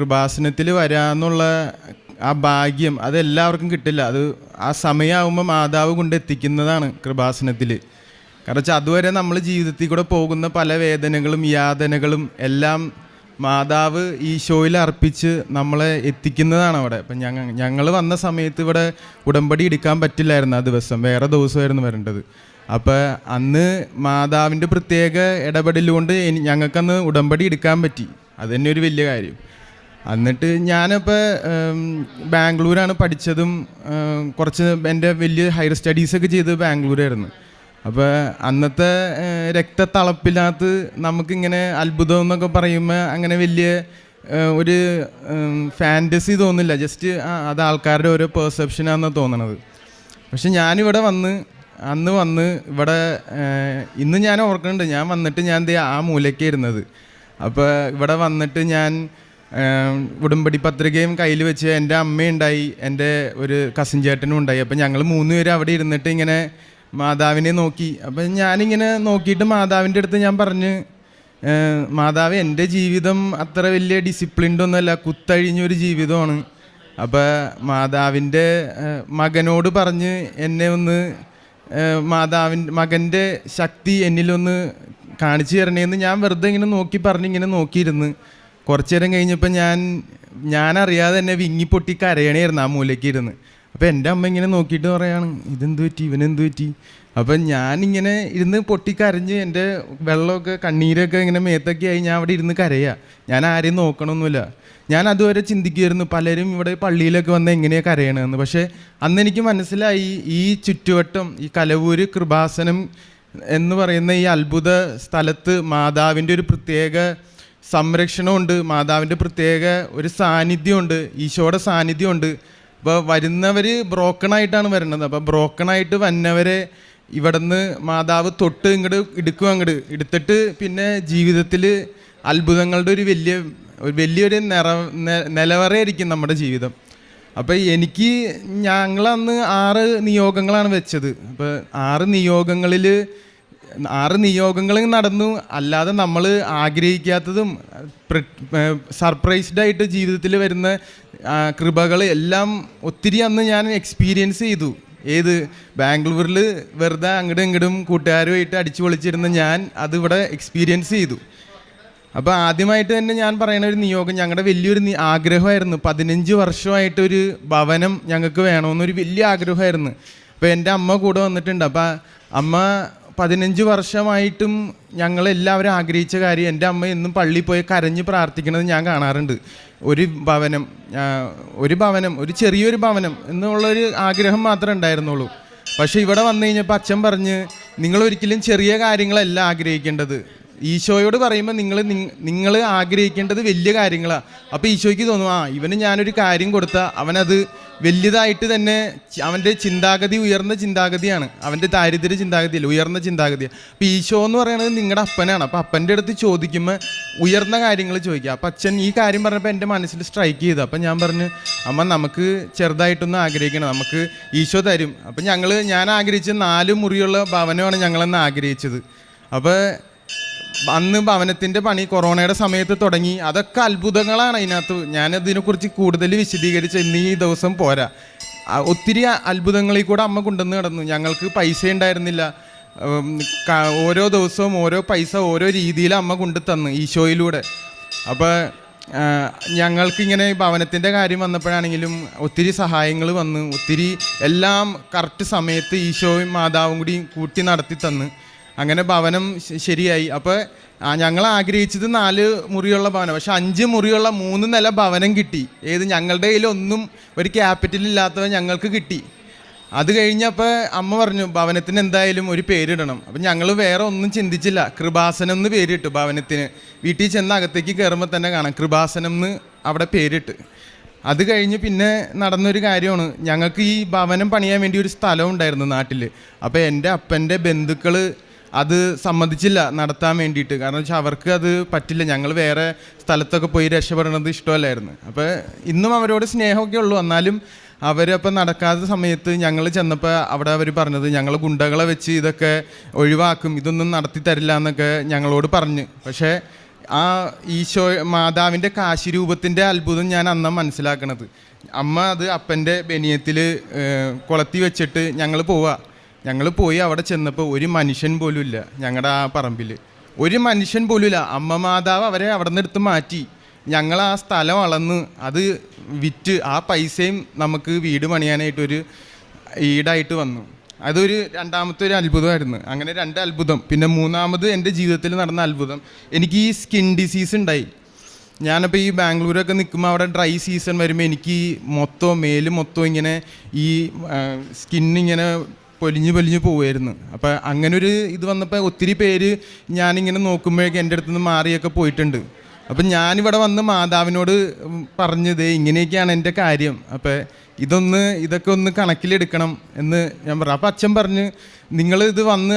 കൃപാസനത്തിൽ വരാമെന്നുള്ള ആ ഭാഗ്യം അതെല്ലാവർക്കും കിട്ടില്ല. അത് ആ സമയമാകുമ്പോൾ മാതാവ് കൊണ്ട് എത്തിക്കുന്നതാണ് കൃപാസനത്തിൽ. കാരണം വെച്ചാൽ അതുവരെ നമ്മൾ ജീവിതത്തിൽ കൂടെ പോകുന്ന പല വേദനകളും യാതനകളും എല്ലാം മാതാവ് ഈശോയിൽ അർപ്പിച്ച് നമ്മളെ എത്തിക്കുന്നതാണ് അവിടെ. അപ്പം ഞങ്ങൾ ഞങ്ങൾ വന്ന സമയത്ത് ഇവിടെ ഉടമ്പടി എടുക്കാൻ പറ്റില്ലായിരുന്നു ആ ദിവസം. വേറെ ദിവസമായിരുന്നു വരേണ്ടത്. അപ്പോൾ അന്ന് മാതാവിന്റെ പ്രത്യേക ഇടപെടലുകൊണ്ട് ഞങ്ങൾക്കന്ന് ഉടമ്പടി എടുക്കാൻ പറ്റി. അത് തന്നെ ഒരു വലിയ കാര്യം. എന്നിട്ട് ഞാനിപ്പോൾ ബാംഗ്ലൂരാണ് പഠിച്ചതും കുറച്ച് എന്റെ വലിയ ഹയർ സ്റ്റഡീസൊക്കെ ചെയ്തത് ബാംഗ്ലൂരായിരുന്നു. അപ്പോൾ അന്നത്തെ രക്തത്തളപ്പിനകത്ത് നമുക്കിങ്ങനെ അത്ഭുതം എന്നൊക്കെ പറയുമ്പോൾ അങ്ങനെ വലിയ ഒരു ഫാന്റസി തോന്നില്ല. ജസ്റ്റ് അത് ആൾക്കാരുടെ ഓരോ പെർസെപ്ഷനാണെന്ന് തോന്നണത്. പക്ഷെ ഞാനിവിടെ വന്ന് അന്ന് വന്ന് ഇവിടെ ഇന്ന് ഞാൻ ഓർക്കുന്നുണ്ട്. ഞാൻ വന്നിട്ട് ഞാൻ ആ മൂലയ്ക്ക് ഇരുന്നത്. അപ്പോൾ ഇവിടെ വന്നിട്ട് ഞാൻ ഉടമ്പടി പത്രികയും കയ്യിൽ വെച്ച് എന്റെ അമ്മയുണ്ടായി എന്റെ ഒരു കസിൻ ചേട്ടനും ഉണ്ടായി. അപ്പം ഞങ്ങൾ മൂന്ന് പേര് അവിടെ ഇരുന്നിട്ട് ഇങ്ങനെ മാതാവിനെ നോക്കി. അപ്പം ഞാനിങ്ങനെ നോക്കിയിട്ട് മാതാവിന്റെ അടുത്ത് ഞാൻ പറഞ്ഞ് മാതാവ് എന്റെ ജീവിതം അത്ര വലിയ ഡിസിപ്ലിൻഡ് ഒന്നുമല്ല കുത്തഴിഞ്ഞൊരു ജീവിതമാണ്. അപ്പോൾ മാതാവിന്റെ മകനോട് പറഞ്ഞ് എന്നെ ഒന്ന് ഏഹ്, മാതാവിന്റെ മകന്റെ ശക്തി എന്നിലൊന്ന് കാണിച്ചു തരണേന്ന് ഞാൻ വെറുതെ ഇങ്ങനെ നോക്കി പറഞ്ഞ് ഇങ്ങനെ നോക്കിയിരുന്ന്. കുറച്ചു നേരം കഴിഞ്ഞപ്പോൾ ഞാൻ ഞാനറിയാതെ എന്നെ വിങ്ങി പൊട്ടി കരയണമായിരുന്നു ആ മൂലയ്ക്ക് ഇരുന്ന്. അപ്പോൾ എന്റെ അമ്മ ഇങ്ങനെ നോക്കിയിട്ട് പറയാണ് ഇതെന്ത് പറ്റി? ഇവനെന്ത് പറ്റി? അപ്പം ഞാനിങ്ങനെ ഇരുന്ന് പൊട്ടി കരഞ്ഞ് എന്റെ വെള്ളമൊക്കെ കണ്ണീരൊക്കെ ഇങ്ങനെ മേത്തൊക്കെ ആയി ഞാൻ അവിടെ ഇരുന്ന് കരയുക ഞാൻ ആരെയും നോക്കണമൊന്നുമില്ല ഞാൻ അതുവരെ ചിന്തിക്കുമായിരുന്നു പലരും ഇവിടെ പള്ളിയിലൊക്കെ വന്ന് എങ്ങനെയാണ് കരയണമെന്ന് പക്ഷേ അന്ന് എനിക്ക് മനസ്സിലായി ഈ ചുറ്റുവട്ടം ഈ കലവൂര് കൃപാസനം എന്ന് പറയുന്ന ഈ അത്ഭുത സ്ഥലത്ത് മാതാവിന്റെ ഒരു പ്രത്യേക സംരക്ഷണമുണ്ട്. മാതാവിന്റെ പ്രത്യേക ഒരു സാന്നിധ്യമുണ്ട്. ഈശോയുടെ സാന്നിധ്യമുണ്ട്. അപ്പോൾ വരുന്നവർ ബ്രോക്കണായിട്ടാണ് വരുന്നത്. അപ്പോൾ ബ്രോക്കണായിട്ട് വന്നവരെ ഇവിടുന്ന് മാതാവ് തൊട്ട് ഇങ്ങോട്ട് എടുക്കും അങ്ങോട്ട് എടുത്തിട്ട് പിന്നെ ജീവിതത്തിൽ അത്ഭുതങ്ങളുടെ ഒരു വലിയ ഒരു വലിയൊരു നിറ നിലവറയായിരിക്കും നമ്മുടെ ജീവിതം. അപ്പോൾ എനിക്ക് ഞങ്ങളന്ന് ആറ് നിയോഗങ്ങളാണ് വെച്ചത്. അപ്പോൾ ആറ് നിയോഗങ്ങളിൽ ആറ് നിയോഗങ്ങൾ നടന്നു. അല്ലാതെ നമ്മൾ ആഗ്രഹിക്കാത്തതും സർപ്രൈസ്ഡ് ആയിട്ട് ജീവിതത്തിൽ വരുന്ന കൃപകൾ എല്ലാം ഒത്തിരി അന്ന് ഞാൻ എക്സ്പീരിയൻസ് ചെയ്തു. ഏത് ബാംഗ്ലൂരിൽ വെറുതെ അങ്ങോട്ടും ഇങ്ങോട്ടും കൂട്ടുകാരുമായിട്ട് അടിച്ചു പൊളിച്ചിരുന്ന ഞാൻ അതിവിടെ എക്സ്പീരിയൻസ് ചെയ്തു. അപ്പോൾ ആദ്യമായിട്ട് തന്നെ ഞാൻ പറയുന്ന ഒരു നിയോഗം ഞങ്ങളുടെ വലിയൊരു ആഗ്രഹമായിരുന്നു. പതിനഞ്ച് വർഷമായിട്ടൊരു ഭവനം ഞങ്ങൾക്ക് വേണമെന്നൊരു വലിയ ആഗ്രഹമായിരുന്നു. അപ്പോൾ എന്റെ അമ്മ കൂടെ വന്നിട്ടുണ്ട്. അപ്പോൾ അമ്മ പതിനഞ്ച് വർഷമായിട്ടും ഞങ്ങളെല്ലാവരും ആഗ്രഹിച്ച കാര്യം എന്റെ അമ്മ എന്നും പള്ളിയിൽ പോയി കരഞ്ഞ് പ്രാർത്ഥിക്കുന്നത് ഞാൻ കാണാറുണ്ട്. ഒരു ഭവനം ഒരു ഭവനം ഒരു ചെറിയൊരു ഭവനം എന്നുള്ളൊരു ആഗ്രഹം മാത്രമേ ഉണ്ടായിരുന്നുള്ളൂ. പക്ഷേ ഇവിടെ വന്നു കഴിഞ്ഞപ്പോൾ അച്ഛൻ പറഞ്ഞ് നിങ്ങൾ ഒരിക്കലും ചെറിയ കാര്യങ്ങളല്ല ആഗ്രഹിക്കേണ്ടത്. ഈശോയോട് പറയുമ്പോൾ നിങ്ങൾ നിങ്ങൾ ആഗ്രഹിക്കേണ്ടത് വലിയ കാര്യങ്ങളാണ് അപ്പോൾ ഈശോയ്ക്ക് തോന്നും ആ ഇവന് ഞാനൊരു കാര്യം കൊടുത്താൽ അവനത് വലിയതായിട്ട് തന്നെ അവന്റെ ചിന്താഗതി ഉയർന്ന ചിന്താഗതിയാണ്. അവന്റെ ദാരിദ്ര്യ ചിന്താഗതിയല്ല ഉയർന്ന ചിന്താഗതിയാണ് അപ്പോൾ ഈശോ എന്ന് പറയുന്നത് നിങ്ങളുടെ അപ്പനാണ്. അപ്പോൾ അപ്പന്റെ അടുത്ത് ചോദിക്കുമ്പോൾ ഉയർന്ന കാര്യങ്ങൾ ചോദിക്കുക. അപ്പം അച്ഛൻ ഈ കാര്യം പറഞ്ഞപ്പോൾ എന്റെ മനസ്സിൽ സ്ട്രൈക്ക് ചെയ്തു. അപ്പം ഞാൻ പറഞ്ഞു അമ്മ നമുക്ക് ചെറുതായിട്ടൊന്ന് ആഗ്രഹിക്കണം. നമുക്ക് ഈശോ തരും. അപ്പം ഞങ്ങൾ ഞാൻ ആഗ്രഹിച്ച നാല് മുറിയുള്ള ഭവനമാണ് ഞങ്ങളെന്ന് ആഗ്രഹിച്ചത്. അപ്പോൾ അന്ന് ഭവനത്തിന്റെ പണി കൊറോണയുടെ സമയത്ത് തുടങ്ങി. അതൊക്കെ അത്ഭുതങ്ങളാണ് അതിനകത്ത്. ഞാനതിനെക്കുറിച്ച് കൂടുതൽ വിശദീകരിച്ച് ഇന്ന് ഈ ദിവസം പോരാ. ഒത്തിരി അത്ഭുതങ്ങളിൽ കൂടെ അമ്മ കൊണ്ടുവന്ന് കിടന്നു ഞങ്ങൾക്ക് പൈസ ഉണ്ടായിരുന്നില്ല. ഓരോ ദിവസവും ഓരോ പൈസ ഓരോ രീതിയിൽ അമ്മ കൊണ്ടു തന്നു ഈശോയിലൂടെ. അപ്പോൾ ഞങ്ങൾക്കിങ്ങനെ ഭവനത്തിന്റെ കാര്യം വന്നപ്പോഴാണെങ്കിലും ഒത്തിരി സഹായങ്ങൾ വന്നു ഒത്തിരി എല്ലാം കറക്റ്റ് സമയത്ത് ഈശോയും മാതാവും കൂടി കൂട്ടി നടത്തി തന്ന്. അങ്ങനെ ഭവനം ശരിയായി. അപ്പോൾ ഞങ്ങൾ ആഗ്രഹിച്ചത് നാല് മുറിയുള്ള ഭവനം. പക്ഷെ അഞ്ച് മുറിയുള്ള മൂന്ന് നില ഭവനം കിട്ടി. ഏത് ഞങ്ങളുടെ കയ്യിലൊന്നും ഒരു ക്യാപിറ്റൽ ഇല്ലാത്തവ ഞങ്ങൾക്ക് കിട്ടി. അത് കഴിഞ്ഞപ്പോൾ അമ്മ പറഞ്ഞു ഭവനത്തിന് എന്തായാലും ഒരു പേരിടണം. അപ്പം ഞങ്ങൾ വേറെ ഒന്നും ചിന്തിച്ചില്ല. കൃപാസനം എന്ന് പേരിട്ടു ഭവനത്തിന്. വീട്ടിൽ ചെന്ന് അകത്തേക്ക് കയറുമ്പോൾ തന്നെ കാണാം കൃപാസനം എന്ന് അവിടെ പേരിട്ട്. അത് കഴിഞ്ഞ് പിന്നെ നടന്നൊരു കാര്യമാണ്. ഞങ്ങൾക്ക് ഈ ഭവനം പണിയാൻ വേണ്ടി ഒരു സ്ഥലം ഉണ്ടായിരുന്നു നാട്ടിൽ അപ്പോൾ എന്റെ അപ്പന്റെ ബന്ധുക്കൾ അത് സമ്മതിച്ചില്ല നടത്താൻ വേണ്ടിയിട്ട്. കാരണം വെച്ചാൽ അവർക്ക് അത് പറ്റില്ല. ഞങ്ങൾ വേറെ സ്ഥലത്തൊക്കെ പോയി രക്ഷപ്പെടണത് ഇഷ്ടമല്ലായിരുന്നു. അപ്പോൾ ഇന്നും അവരോട് സ്നേഹമൊക്കെ ഉള്ളൂ. എന്നാലും അവരപ്പം നടക്കാത്ത സമയത്ത് ഞങ്ങൾ ചെന്നപ്പോൾ അവിടെ അവർ പറഞ്ഞത് ഞങ്ങൾ ഗുണ്ടകളെ വെച്ച് ഇതൊക്കെ ഒഴിവാക്കും ഇതൊന്നും നടത്തി തരില്ല എന്നൊക്കെ ഞങ്ങളോട് പറഞ്ഞു. പക്ഷേ ആ ഈശോ മാതാവിന്റെ കാശി രൂപത്തിന്റെ അത്ഭുതം ഞാൻ അന്ന് മനസ്സിലാക്കണത്. അമ്മ അത് അപ്പന്റെ ബനിയത്തിൽ കൊളത്തി വെച്ചിട്ട് ഞങ്ങൾ പോവാ. ഞങ്ങൾ പോയി അവിടെ ചെന്നപ്പോൾ ഒരു മനുഷ്യൻ പോലും ഇല്ല ഞങ്ങളുടെ ആ പറമ്പിൽ ഒരു മനുഷ്യൻ പോലും ഇല്ല. അമ്മ മാതാവ് അവരെ അവിടെ നിന്ന് എടുത്ത് മാറ്റി. ഞങ്ങൾ ആ സ്ഥലം അളന്ന് അത് വിറ്റ് ആ പൈസയും നമുക്ക് വീട് പണിയാനായിട്ടൊരു ഈടായിട്ട് വന്നു. അതൊരു രണ്ടാമത്തെ ഒരു അത്ഭുതമായിരുന്നു. അങ്ങനെ രണ്ട് അത്ഭുതം. പിന്നെ മൂന്നാമത് എന്റെ ജീവിതത്തിൽ നടന്ന അത്ഭുതം. എനിക്ക് ഈ സ്കിൻ ഡിസീസ് ഉണ്ടായി. ഞാനപ്പോൾ ഈ ബാംഗ്ലൂരൊക്കെ നിൽക്കുമ്പോൾ അവിടെ ഡ്രൈ സീസൺ വരുമ്പോൾ എനിക്ക് മൊത്തം മേൽ മൊത്തം ഇങ്ങനെ ഈ സ്കിന്നിങ്ങനെ പൊലിഞ്ഞ് പൊലിഞ്ഞ് പോവായിരുന്നു. അപ്പോൾ അങ്ങനെ ഒരു ഇത് വന്നപ്പോൾ ഒത്തിരി പേര് ഞാനിങ്ങനെ നോക്കുമ്പോഴേക്കും എന്റെ അടുത്ത് നിന്ന് മാറിയൊക്കെ പോയിട്ടുണ്ട്. അപ്പം ഞാനിവിടെ വന്ന് മാതാവിനോട് പറഞ്ഞത് ഇങ്ങനെയൊക്കെയാണ് എന്റെ കാര്യം. അപ്പം ഇതൊന്ന് ഇതൊക്കെ ഒന്ന് കണക്കിലെടുക്കണം എന്ന് ഞാൻ പറഞ്ഞു. അപ്പം അച്ഛൻ പറഞ്ഞ് നിങ്ങൾ ഇത് വന്ന്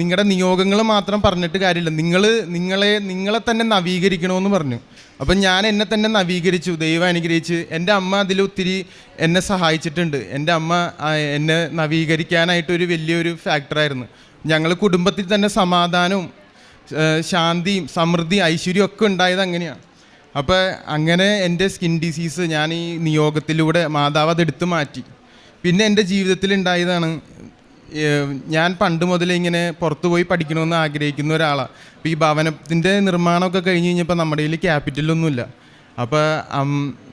നിങ്ങളുടെ നിയോഗങ്ങൾ മാത്രം പറഞ്ഞിട്ട് കാര്യമില്ല. നിങ്ങൾ നിങ്ങളെ നിങ്ങളെ തന്നെ നവീകരിക്കണമെന്ന് പറഞ്ഞു. അപ്പം ഞാൻ എന്നെ തന്നെ നവീകരിച്ചു ദൈവം അനുഗ്രഹിച്ച്. എന്റെ അമ്മ അതിൽ ഒത്തിരി എന്നെ സഹായിച്ചിട്ടുണ്ട്. എന്റെ അമ്മ എന്നെ എന്നെ നവീകരിക്കാനായിട്ടൊരു വലിയൊരു ഫാക്ടറായിരുന്നു ഞങ്ങൾ കുടുംബത്തിൽ തന്നെ സമാധാനവും ശാന്തിയും സമൃദ്ധി ഐശ്വര്യവും ഒക്കെ ഉണ്ടായത് അങ്ങനെയാണ് അപ്പോൾ അങ്ങനെ എന്റെ സ്കിൻ ഡിസീസ് ഞാൻ ഈ നിയോഗത്തിലൂടെ മാതാവ് അതെടുത്ത് മാറ്റി. പിന്നെ എന്റെ ജീവിതത്തിൽ ഉണ്ടായതാണ് ഞാൻ പണ്ട് മുതലേ ഇങ്ങനെ പുറത്തു പോയി പഠിക്കണമെന്ന് ആഗ്രഹിക്കുന്ന ഒരാളാണ് അപ്പോൾ ഈ ഭവനത്തിന്റെ നിർമ്മാണമൊക്കെ കഴിഞ്ഞ് കഴിഞ്ഞപ്പോൾ നമ്മുടെ കയ്യിൽ ക്യാപിറ്റലൊന്നുമില്ല അപ്പോൾ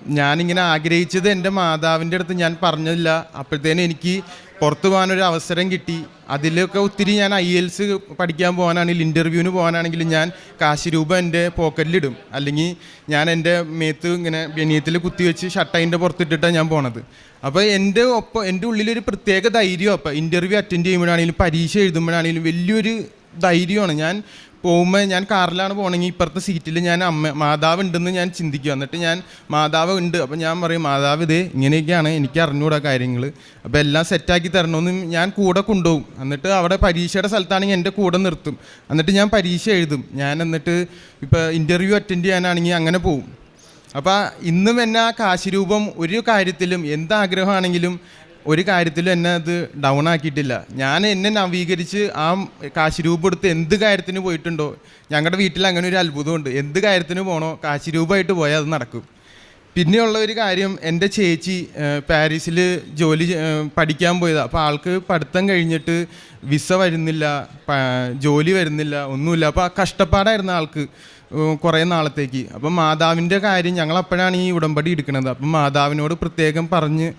ഞാനിങ്ങനെ ആഗ്രഹിച്ചത് എന്റെ മാതാവിന്റെ അടുത്ത് ഞാൻ പറഞ്ഞില്ല അപ്പോഴത്തേനും എനിക്ക് പുറത്തു പോകാനൊരു അവസരം കിട്ടി. അതിലൊക്കെ ഒത്തിരി ഞാൻ ഐ എൽസ് പഠിക്കാൻ പോകാനാണെങ്കിലും ഇന്റർവ്യൂവിന് പോകാനാണെങ്കിലും ഞാൻ കാശ് രൂപ എന്റെ പോക്കറ്റിലിടും അല്ലെങ്കിൽ ഞാൻ എന്റെ മേത്ത് ഇങ്ങനെ ബനിയത്തിൽ കുത്തിവെച്ച് ഷട്ടൈന്റെ പുറത്തിട്ടിട്ടാണ് ഞാൻ പോണത്. അപ്പോൾ എന്റെ ഒപ്പം എന്റെ ഉള്ളിലൊരു പ്രത്യേക ധൈര്യം അപ്പം ഇന്റർവ്യൂ അറ്റൻഡ് ചെയ്യുമ്പോഴാണെങ്കിലും പരീക്ഷ എഴുതുമ്പോഴാണെങ്കിലും വലിയൊരു ധൈര്യമാണ്. ഞാൻ പോകുമ്പോൾ ഞാൻ കാറിലാണ് പോകണമെങ്കിൽ ഇപ്പുറത്തെ സീറ്റിൽ ഞാൻ അമ്മ മാതാവ് ഉണ്ടെന്ന് ഞാൻ ചിന്തിക്കും. എന്നിട്ട് ഞാൻ മാതാവ് ഉണ്ട്. അപ്പോൾ ഞാൻ പറയും മാതാവ് ഇതേ ഇങ്ങനെയൊക്കെയാണ്. എനിക്ക് അറിഞ്ഞുകൂടാ കാര്യങ്ങൾ അപ്പോൾ എല്ലാം സെറ്റാക്കി തരണമെന്ന് ഞാൻ കൂടെ കൊണ്ടുപോകും. എന്നിട്ട് അവിടെ പരീക്ഷയുടെ സ്ഥലത്താണെങ്കിൽ എന്റെ കൂടെ നിർത്തും. എന്നിട്ട് ഞാൻ പരീക്ഷ എഴുതും. ഞാൻ എന്നിട്ട് ഇപ്പോൾ ഇന്റർവ്യൂ അറ്റൻഡ് ചെയ്യാനാണെങ്കിൽ അങ്ങനെ പോകും അപ്പോൾ ഇന്നും എന്നെ ആ കാശിരൂപം ഒരു കാര്യത്തിലും എന്താഗ്രഹമാണെങ്കിലും ഒരു കാര്യത്തിലും എന്നെ അത് ഡൗൺ ആക്കിയിട്ടില്ല. ഞാൻ എന്നെ നവീകരിച്ച് ആ കാശിരൂപം എടുത്ത് എന്ത് കാര്യത്തിന് പോയിട്ടുണ്ടോ? ഞങ്ങളുടെ വീട്ടിൽ അങ്ങനെ ഒരു അത്ഭുതമുണ്ട്. എന്ത് കാര്യത്തിന് പോകണോ കാശിരൂപമായിട്ട് പോയാൽ അത് നടക്കും. പിന്നെയുള്ള ഒരു കാര്യം എന്റെ ചേച്ചി പാരീസിൽ ജോലി പഠിക്കാൻ പോയതാണ് അപ്പോൾ ആൾക്ക് പഠിത്തം കഴിഞ്ഞിട്ട് വിസ വരുന്നില്ല ജോലി വരുന്നില്ല ഒന്നുമില്ല. അപ്പോൾ ആ കഷ്ടപ്പാടായിരുന്നു ആൾക്ക്. കുറേ നാളത്തേക്ക്. അപ്പം മാതാവിന്റെ കാര്യം ഞങ്ങൾ അപ്പോഴാണ് ഈ ഉടമ്പടി എടുക്കുന്നത്. അപ്പം മാതാവിനോട് പ്രത്യേകം പറഞ്ഞ്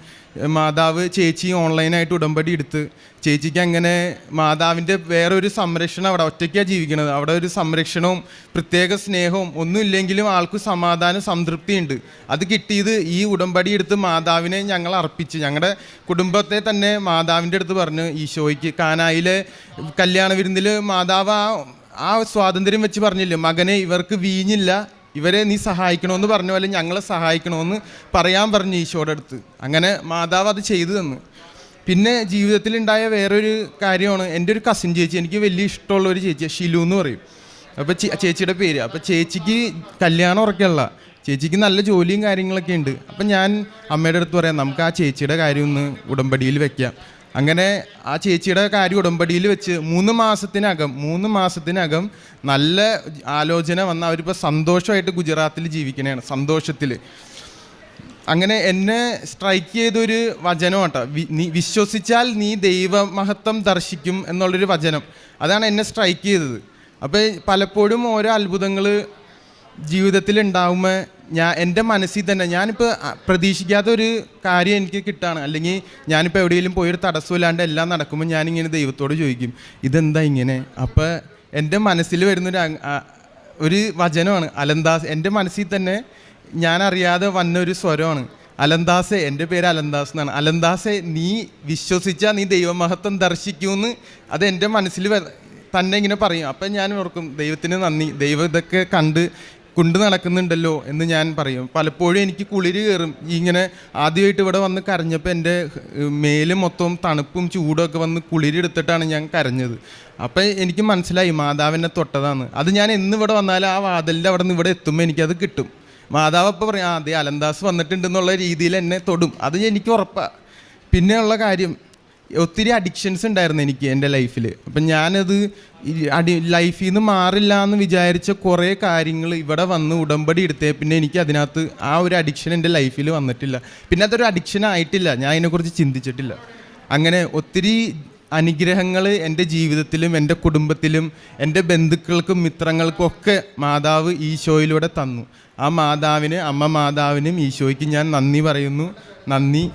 മാതാവ് ചേച്ചി ഓൺലൈനായിട്ട് ഉടമ്പടി എടുത്ത് ചേച്ചിക്ക് അങ്ങനെ മാതാവിന്റെ വേറൊരു സംരക്ഷണം അവിടെ ഒറ്റയ്ക്കാണ് ജീവിക്കുന്നത്. അവിടെ ഒരു സംരക്ഷണവും പ്രത്യേക സ്നേഹവും ഒന്നുമില്ലെങ്കിലും ആൾക്ക് സമാധാനം സംതൃപ്തിയുണ്ട്. അത് കിട്ടിയത് ഈ ഉടമ്പടി എടുത്ത് മാതാവിനെ ഞങ്ങൾ അർപ്പിച്ച്. ഞങ്ങളുടെ കുടുംബത്തെ തന്നെ മാതാവിന്റെ അടുത്ത് പറഞ്ഞു ഈശോയ്ക്ക് കാനായിലെ കല്യാണ വിരുന്നിൽ മാതാവ് ആ ആ സ്വാതന്ത്ര്യം വെച്ച് പറഞ്ഞില്ലേ മകനെ ഇവർക്ക് വീഞ്ഞില്ല ഇവരെ നീ സഹായിക്കണമെന്ന് പറഞ്ഞു പോലെ ഞങ്ങളെ സഹായിക്കണമെന്ന് പറയാൻ പറഞ്ഞു ഈശോയുടെ അടുത്ത്. അങ്ങനെ മാതാവ് അത് ചെയ്തു തന്നു. പിന്നെ ജീവിതത്തിലുണ്ടായ വേറൊരു കാര്യമാണ് എന്റെ ഒരു കസിൻ ചേച്ചി എനിക്ക് വലിയ ഇഷ്ടമുള്ള ഒരു ചേച്ചി ഷിലു എന്ന് പറയും. അപ്പോൾ ചേച്ചിയുടെ പേര് അപ്പോൾ ചേച്ചിക്ക് കല്യാണം ഉറക്കമുള്ള ചേച്ചിക്ക് നല്ല ജോലിയും കാര്യങ്ങളൊക്കെ ഉണ്ട്. അപ്പം ഞാൻ അമ്മയുടെ അടുത്ത് പറയാം നമുക്ക് ആ ചേച്ചിയുടെ കാര്യം ഒന്ന് ഉടമ്പടിയിൽ വെക്കാം. അങ്ങനെ ആ ചേച്ചിയുടെ കാര്യം ഉടമ്പടിയിൽ വെച്ച് മൂന്ന് മാസത്തിനകം മൂന്ന് മാസത്തിനകം നല്ല ആലോചന വന്ന അവരിപ്പോൾ സന്തോഷമായിട്ട് ഗുജറാത്തിൽ ജീവിക്കണേണ് സന്തോഷത്തിൽ അങ്ങനെ എന്നെ സ്ട്രൈക്ക് ചെയ്തൊരു വചനം കേട്ടോ നീ വിശ്വസിച്ചാൽ നീ ദൈവമഹത്വം ദർശിക്കും എന്നുള്ളൊരു വചനം. അതാണ് എന്നെ സ്ട്രൈക്ക് ചെയ്തത്. അപ്പോൾ പലപ്പോഴും ഓരോ അത്ഭുതങ്ങൾ ജീവിതത്തിൽ ഉണ്ടാകുമ്പോൾ ഞാൻ എന്റെ മനസ്സിൽ തന്നെ ഞാനിപ്പോൾ പ്രതീക്ഷിക്കാത്ത ഒരു കാര്യം എനിക്ക് കിട്ടുകയാണ് അല്ലെങ്കിൽ ഞാനിപ്പോൾ എവിടെയെങ്കിലും പോയൊരു തടസ്സമില്ലാണ്ട് എല്ലാം നടക്കുമ്പോൾ ഞാനിങ്ങനെ ദൈവത്തോട് ചോദിക്കും ഇതെന്താ ഇങ്ങനെ? അപ്പോൾ എന്റെ മനസ്സിൽ വരുന്നൊരു ഒരു വചനമാണ് അലന്താസ്. എന്റെ മനസ്സിൽ തന്നെ ഞാൻ അറിയാതെ വന്ന ഒരു സ്വരമാണ് അലന്താസെ എന്റെ പേര് അലന്താസ് എന്നാണ്. അലന്താസെ നീ വിശ്വസിച്ചാൽ നീ ദൈവമഹത്വം ദർശിക്കുമെന്ന് അത് എന്റെ മനസ്സിൽ തന്നെ ഇങ്ങനെ പറയും. അപ്പം ഞാൻ ഓർക്കും ദൈവത്തിന് നന്ദി. ദൈവം ഇതൊക്കെ കണ്ട് കൊണ്ടു നടക്കുന്നുണ്ടല്ലോ എന്ന് ഞാൻ പറയും. പലപ്പോഴും എനിക്ക് കുളിര് കയറും ഇങ്ങനെ ആദ്യമായിട്ട് ഇവിടെ വന്ന് കരഞ്ഞപ്പോൾ എന്റെ മേൽ മൊത്തം തണുപ്പും ചൂടും ഒക്കെ വന്ന് കുളിരെടുത്തിട്ടാണ് ഞാൻ കരഞ്ഞത്. അപ്പം എനിക്ക് മനസ്സിലായി മാതാവിനെ തൊട്ടതാണ്. അത് ഞാൻ എന്ന് ഇവിടെ വന്നാലും ആ വാതിലിന്റെ അവിടെ നിന്ന് ഇവിടെ എത്തുമ്പോൾ എനിക്കത് കിട്ടും. മാതാവ് അപ്പോൾ പറയും ആ അതെ അലന്താസ് വന്നിട്ടുണ്ടെന്നുള്ള രീതിയിൽ എന്നെ തൊടും. അത് എനിക്ക് ഉറപ്പാണ് പിന്നെയുള്ള കാര്യം ഒത്തിരി അഡിക്ഷൻസ് ഉണ്ടായിരുന്നു എനിക്ക് എന്റെ ലൈഫിൽ അപ്പം ഞാനത് അടി ലൈഫിൽ നിന്ന് മാറില്ല എന്ന് വിചാരിച്ച കുറേ കാര്യങ്ങൾ ഇവിടെ വന്ന് ഉടമ്പടി എടുത്തേ പിന്നെ എനിക്ക് അതിനകത്ത് ആ ഒരു അഡിക്ഷൻ എന്റെ ലൈഫിൽ വന്നിട്ടില്ല. പിന്നെ അതൊരു അഡിക്ഷൻ ആയിട്ടില്ല. ഞാൻ അതിനെക്കുറിച്ച് ചിന്തിച്ചിട്ടില്ല. അങ്ങനെ ഒത്തിരി അനുഗ്രഹങ്ങൾ എന്റെ ജീവിതത്തിലും എന്റെ കുടുംബത്തിലും എന്റെ ബന്ധുക്കൾക്കും മിത്രങ്ങൾക്കും ഒക്കെ മാതാവ് ഈശോയിലൂടെ തന്നു. ആ മാതാവിന് അമ്മ മാതാവിനും ഈശോയ്ക്ക് ഞാൻ നന്ദി പറയുന്നു. നന്ദി.